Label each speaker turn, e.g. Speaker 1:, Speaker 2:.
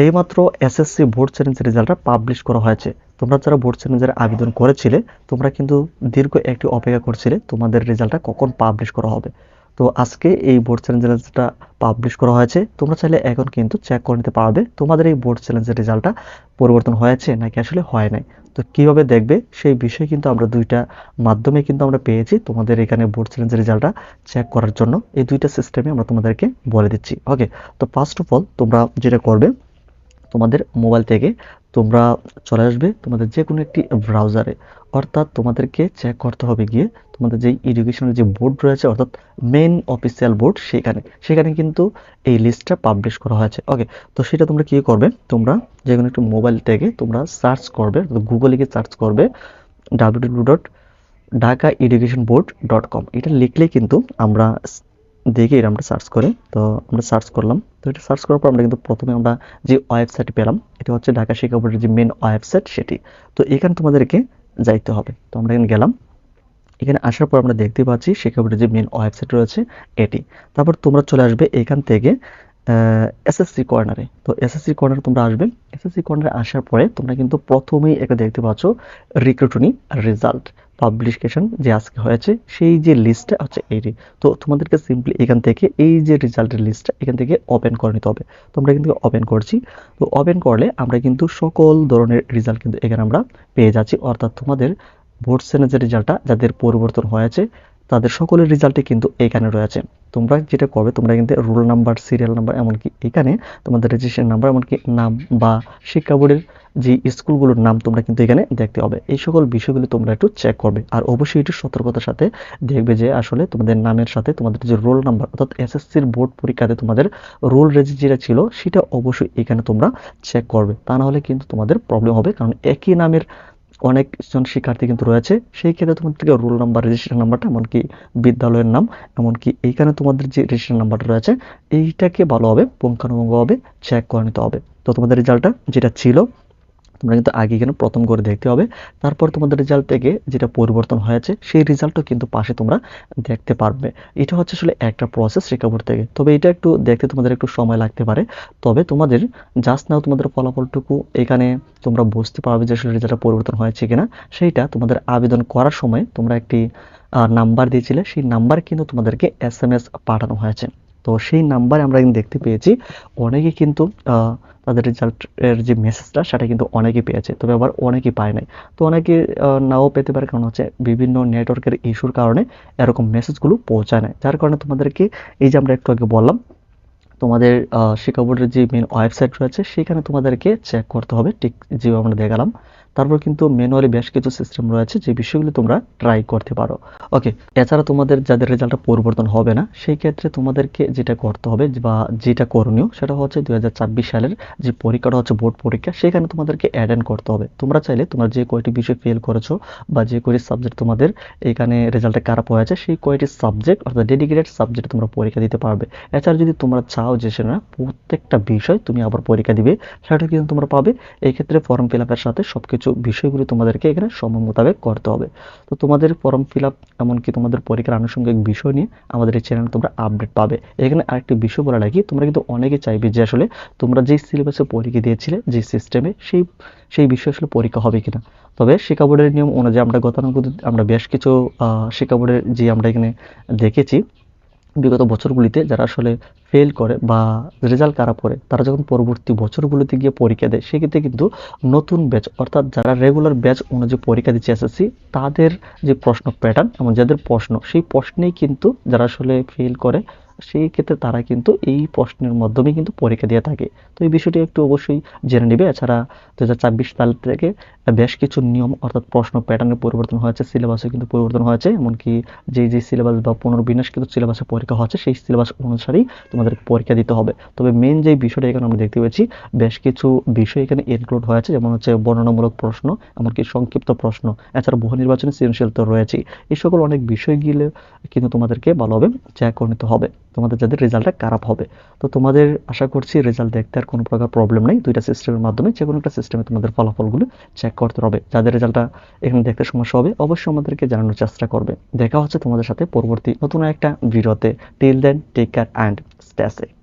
Speaker 1: এইমাত্র SSC board চ্যালেঞ্জের রেজাল্টটা পাবলিশ করা হয়েছে। তোমরা যারা বোর্ড চ্যালেঞ্জের আবেদন করেছিলে, তোমরা কিন্তু দীর্ঘ একটি অপেক্ষা করছিলে তোমাদের রেজাল্টটা কখন পাবলিশ করা হবে। তো আজকে এই বোর্ড চ্যালেঞ্জের রেজাল্টটা পাবলিশ করা হয়েছে। তোমরা চাইলে এখন কিন্তু চেক করে নিতে পারবে তোমাদের এই বোর্ড চ্যালেঞ্জের রেজাল্টটা পরিবর্তন হয়েছে নাকি আসলে হয় নাই। তো কীভাবে দেখবে সেই বিষয়ে কিন্তু আমরা দুইটা মাধ্যমে কিন্তু আমরা পেয়েছি তোমাদের এখানে বোর্ড চ্যালেঞ্জের রেজাল্টটা চেক করার জন্য। এই দুইটা সিস্টেমে আমরা তোমাদেরকে বলে দিচ্ছি। ওকে তো ফার্স্ট অফ অল তোমরা যেটা করবে তোমাদের মোবাইল থেকে তোমরা চলে আসবে তোমাদের যে কোনো একটি ব্রাউজারে অর্থাৎ তোমাদেরকে চেক করতে হবে গিয়ে তোমাদের যেই এডুকেশনের যে বোর্ড রয়েছে, অর্থাৎ মেন অফিসিয়াল বোর্ড সেখানে। সেখানে কিন্তু এই লিস্টটা পাবলিশ করা হয়েছে। ওকে তো সেটা তোমরা কী করবে? তোমরা যে কোনো একটি মোবাইল থেকে তোমরা সার্চ করবে গুগলে গিয়ে সার্চ করবে W dot Dhaka education board dot com এটা লিখলেই কিন্তু আমরা দেখে এটা আমরা সার্চ করে, তো আমরা সার্চ করলাম। তো এটা সার্চ করার পর আমরা কিন্তু প্রথমে আমরা যে ওয়েবসাইট পেলাম, এটা হচ্ছে ঢাকা শিক্ষা বোর্ডের যে মেন ওয়েবসাইট সেটি। তো এখানে তোমাদেরকে যাইতে হবে। তো আমরা এখানে গেলাম। এখানে আসার পর আমরা দেখতে পাচ্ছি শিক্ষা বোর্ডের যে মেন ওয়েবসাইট রয়েছে, এটি। তারপর তোমরা চলে আসবে এখান থেকে এসএসসি কর্নারে তো এসএসসি কর্নারে তোমরা আসবে। এসএসসি কর্নারে আসার পরে তোমরা কিন্তু প্রথমেই একটা দেখতে পাচ্ছ রিক্রুটনি রেজাল্ট পাবলিকেশন যে আজকে হয়েছে, সেই যে লিস্টটা হচ্ছে এইটি তো তোমাদেরকে সিম্পলি এখান থেকে এই যে রেজাল্টের লিস্টটা এখান থেকে ওপেন করে নিতে হবে। তো আমরা কিন্তু ওপেন করছি। তো ওপেন করলে আমরা কিন্তু সকল ধরনের রেজাল্ট কিন্তু এখানে আমরা পেয়ে যাচ্ছি। অর্থাৎ তোমাদের ভোট সেনের যে রেজাল্টটা যাদের পরিবর্তন হয়েছে তাদের সকলের রেজাল্টই কিন্তু এখানে রয়েছে। তোমরা যেটা করবে, তোমরা কিন্তু রোল নাম্বার, সিরিয়াল নাম্বার, এমনকি এখানে তোমাদের রেজিস্ট্রেশন নাম্বার এমনকি নাম বা শিক্ষা বোর্ডের যে স্কুলগুলোর নাম তোমরা কিন্তু এখানে দেখতে হবে এই সকল বিষয়গুলো তোমরা একটু চেক করবে। আর অবশ্যই একটু সতর্কতার সাথে দেখবে যে আসলে তোমাদের নামের সাথে তোমাদের যে রোল নাম্বার, অর্থাৎ এসএসসির বোর্ড পরীক্ষাতে তোমাদের রোল রেজিস্ট্রি ছিল, সেটা অবশ্যই এখানে তোমরা চেক করবে। তা না হলে কিন্তু তোমাদের প্রবলেম হবে, কারণ একই নামের অনেকজন শিক্ষার্থী কিন্তু রয়েছে। সেই ক্ষেত্রে তোমাদেরকে রোল নাম্বার রেজিস্ট্রেশন নাম্বারটা এমনকি বিদ্যালয়ের নাম, এমনকি এইখানে তোমাদের যে রেজিস্ট্রেশন নাম্বারটা রয়েছে, এইটাকে ভালোভাবে পুঙ্খানুপুঙ্খভাবে চেক করে নিতে হবে। তো তোমাদের রেজাল্টটা যেটা ছিল তোমরা কিন্তু আগে এখানে প্রথম করে দেখতে হবে। তারপর তোমাদের রেজাল্ট থেকে যেটা পরিবর্তন হয়েছে, সেই রেজাল্টও কিন্তু পাশে তোমরা দেখতে পারবে। এটা হচ্ছে আসলে একটা প্রসেস শিক্ষাবোর্ড থেকে। তবে এটা একটু দেখতে তোমাদের একটু সময় লাগতে পারে। তবে তোমাদের জাস্ট নাও তোমাদের ফলাফলটুকু এখানে তোমরা বুঝতে পারবে যে আসলে রেজাল্টটা পরিবর্তন হয়েছে কিনা। সেইটা তোমাদের আবেদন করার সময় তোমরা একটি নাম্বার দিয়েছিলে। সেই নাম্বার কিন্তু তোমাদেরকে এস এম এস পাঠানো হয়েছে। তো সেই নাম্বারে আমরা কিন্তু দেখতে পেয়েছি। অনেকে কিন্তু তাদের রেজাল্টের যে মেসেজটা সেটা কিন্তু অনেকেই পেয়েছে। তবে আবার অনেকেই পায় নাই। তো অনেকে নাও পেতে পারে। কারণ হচ্ছে বিভিন্ন নেটওয়ার্কের ইস্যুর কারণে এরকম মেসেজগুলো পৌঁছায় না যার কারণে তোমাদেরকে এই যে আমরা একটু আগে বললাম, তোমাদের শিক্ষা বোর্ডের যে মেন ওয়েবসাইট রয়েছে, সেখানে তোমাদেরকে চেক করতে হবে। ঠিক যেভাবে আমরা দেখালাম। তারপর কিন্তু ম্যানুয়ালি বেশ কিছু সিস্টেম রয়েছে যে বিষয়গুলো তোমরা ট্রাই করতে পারো। ওকে এছাড়া তোমাদের যাদের রেজাল্টটা পরিবর্তন হবে না, সেই ক্ষেত্রে তোমাদেরকে যেটা করতে হবে বা যেটা করণীয় সেটা হচ্ছে দুই হাজার ছাব্বিশ সালের যে পরীক্ষাটা হচ্ছে বোর্ড পরীক্ষা, সেখানে তোমাদেরকে অ্যাটেন্ড করতে হবে। তোমরা চাইলে তোমরা যে কয়টি বিষয় ফেল করেছ বা যে কয়টি সাবজেক্ট তোমাদের এখানে রেজাল্টে খারাপ হয়েছে, সেই কয়টি সাবজেক্ট অর্থাৎ ডেডিকেটেড সাবজেক্ট তোমরা পরীক্ষা দিতে পারবে। এছাড়া যদি তোমরা চাও যে সেটা প্রত্যেকটা বিষয় তুমি আবার পরীক্ষা দিবে, সেটা কিন্তু তোমরা পাবে। এই ক্ষেত্রে ফর্ম ফিল আপের সাথে সব কিছু বিষয়গুলি তোমাদেরকে এখানে সময় মোতাবেক করতে হবে। তো তোমাদের ফর্ম ফিল আপ এমনকি তোমাদের পরীক্ষার আনুষঙ্গিক বিষয় নিয়ে আমাদের এই চ্যানেলে তোমরা আপডেট পাবে। এখানে আরেকটি বিষয় বলা রাখি তোমরা কিন্তু অনেকে চাইবে যে আসলে তোমরা যেই সিলেবাসে পরীক্ষা দিয়েছিলে যে সিস্টেমে সেই সেই বিষয় আসলে পরীক্ষা হবে কিনা। তবে শিক্ষা বোর্ডের নিয়ম অনুযায়ী আমরা গতানুগত আমরা বেশ কিছু শিক্ষা বোর্ডের যে আমরা এখানে দেখেছি, বিগত বছরগুলিতে যারা আসলে ফেল করে বা রেজাল্ট খারাপ করে তারা যখন পরবর্তী বছরগুলোতে গিয়ে পরীক্ষা দেয়, সেক্ষেত্রে কিন্তু নতুন ব্যাচ অর্থাৎ যারা রেগুলার ব্যাচ অনুযায়ী পরীক্ষা দিচ্ছে এসএসসি তাদের যে প্রশ্ন প্যাটার্ন এবং যাদের প্রশ্ন, সেই প্রশ্নেই কিন্তু যারা আসলে ফেল করে সেই ক্ষেত্রে তারা কিন্তু এই প্রশ্নের মাধ্যমে কিন্তু পরীক্ষা দিয়ে থাকে। তো এই বিষয়টি একটু অবশ্যই জেনে নেবে। এছাড়া দু সাল থেকে বেশ কিছু নিয়ম, অর্থাৎ প্রশ্ন প্যাটার্নের পরিবর্তন হয়েছে সিলেবাসে কিন্তু পরিবর্তন হয়েছে, এমনকি যে যে সিলেবাস বা পুনর্বিন্যাসকৃত সিলেবাসে পরীক্ষা হচ্ছে, সেই সিলেবাস অনুসারেই তোমাদেরকে পরীক্ষা দিতে হবে। তবে মেন যে বিষয়টা এখানে আমরা দেখতে পেয়েছি, বেশ কিছু বিষয় এখানে ইনক্লুড হয়েছে, যেমন হচ্ছে বর্ণনামূলক প্রশ্ন, এমনকি সংক্ষিপ্ত প্রশ্ন। এছাড়া বহু নির্বাচনী সৃজনশীল তো রয়েছে এই সকল অনেক বিষয় গিলে কিন্তু তোমাদেরকে ভালোভাবে চেক করে নিতে হবে। তোমাদের যাদের রেজাল্টটা খারাপ হবে। তো তোমাদের আশা করছি রেজাল্ট দেখতে আর কোনো প্রকার প্রবলেম নেই। দুইটা সিস্টেমের মাধ্যমে যে কোনো একটা সিস্টেমে তোমাদের ফলাফলগুলো চেক করতে হবে। যাদের রেজাল্টটা এখানে দেখতে সমস্যা হবে, অবশ্যই আমাদেরকে জানানোর চেষ্টা করবে। দেখা হচ্ছে তোমাদের সাথে পরবর্তী নতুন একটা ভিডিওতে। Till then take care and stay safe